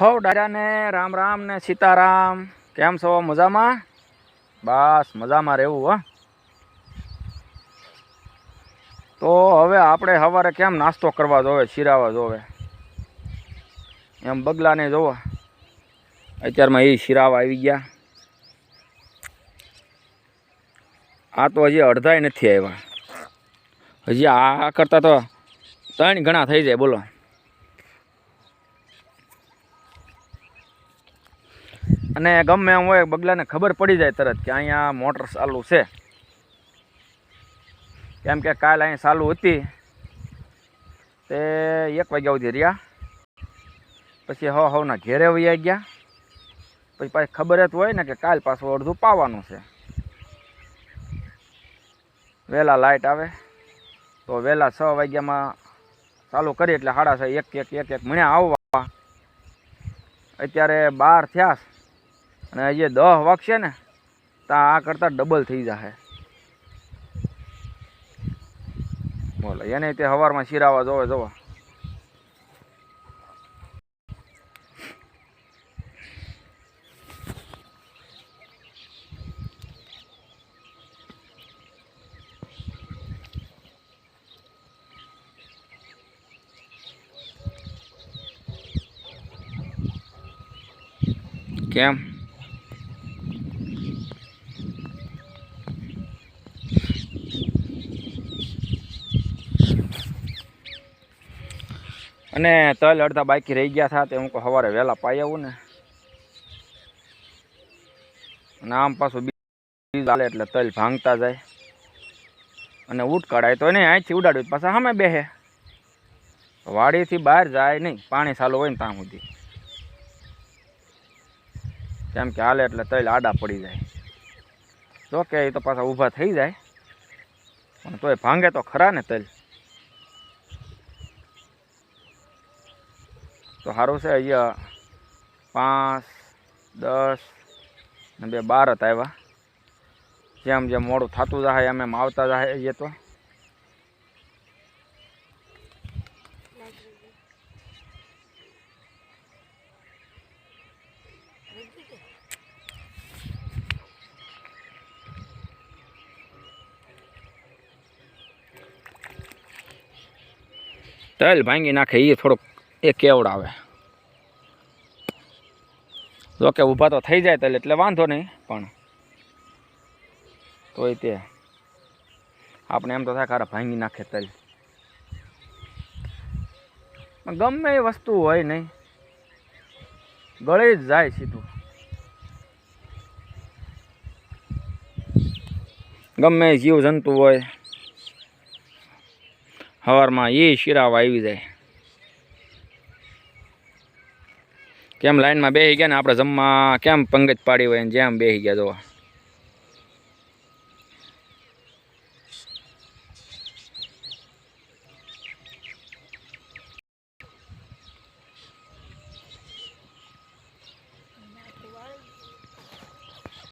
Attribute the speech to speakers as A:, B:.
A: હો ને રામ રામ ને સીતારામ. કેમ છો? મજામાં? બસ, મજામાં રહેવું, હો. તો હવે આપણે સવારે કેમ નાસ્તો કરવા જોવે, શિરાવા જોવે? એમ બગલાને જોવો. અત્યારમાં એ શિરાવા આવી ગયા. આ તો હજી અડધાય નથી આવ્યા. હજી આ કરતાં તો ત્રણ ઘણા થઈ જાય, બોલો. અને ગમે એમ હોય બગલાને ખબર પડી જાય તરત કે અહીંયા મોટર ચાલુ છે. કેમ કે કાલ અહીં ચાલુ હતી. તે એક વાગ્યા સુધી રહ્યા. પછી હવ હવના ઘેરે વૈયા ગયા. પછી પાછી ખબર જ હોય ને કે કાલ પાછું અડધું પાવાનું છે. વહેલા લાઇટ આવે. તો વહેલા છ વાગ્યામાં ચાલુ કરી એટલે સાડા છ, એક એક એક એક મણ્યા આવવા. અત્યારે બાર થયા. અને જે દહ વાગશે ને, તો આ કરતાં ડબલ થઈ જશે બોલો, એને તે સવારમાં શિરાવા જોવે, જોવા. કેમ? અને તલ અડધા બાકી રહી ગયા હતા તે હું સવારે વહેલા પાઈ આવું ને. અને આમ પાછું બીજ ચાલે એટલે તલ ભાંગતા જાય. અને ઊટ કાઢાય તો એને અહીંથી ઉડાડ્યું પાછા સામે બેસે વાડીથી બહાર જાય નહીં, પાણી ચાલુ હોય ને ત્યાં સુધી. કેમ કે હાલે એટલે તલ આડા પડી જાય. જો કે એ તો પાછા ઊભા થઈ જાય. પણ તોય ભાંગે તો ખરા ને તલ. તો સારું છે, અહીંયા પાંચ, દસ ને બે બાર હતા આવ્યા. જેમ જેમ મોડું થતું જાય એમ એમ આવતા જાય એ તો. તલ ભાંગી નાખે એ થોડોક એ કેવડાવે? જો કે ઊભા તો થઈ જાય તલ, એટલે વાંધો નહીં, પણ તોય તે. આપણે એમ તો થાય ખરા ભાંગી નાખે તલ. ગમે એ વસ્તુ હોય નહીં. ગળે જ જાય સીધું. ગમે જીવ જંતુ હોય, હવારમાં એ શિરાવા આવી જાય. કેમ લાઈનમાં બેસી ગયા ને આપણે જમવા? કેમ પંગજ પાડી હોય ને જેમ બેસી ગયા જોવા?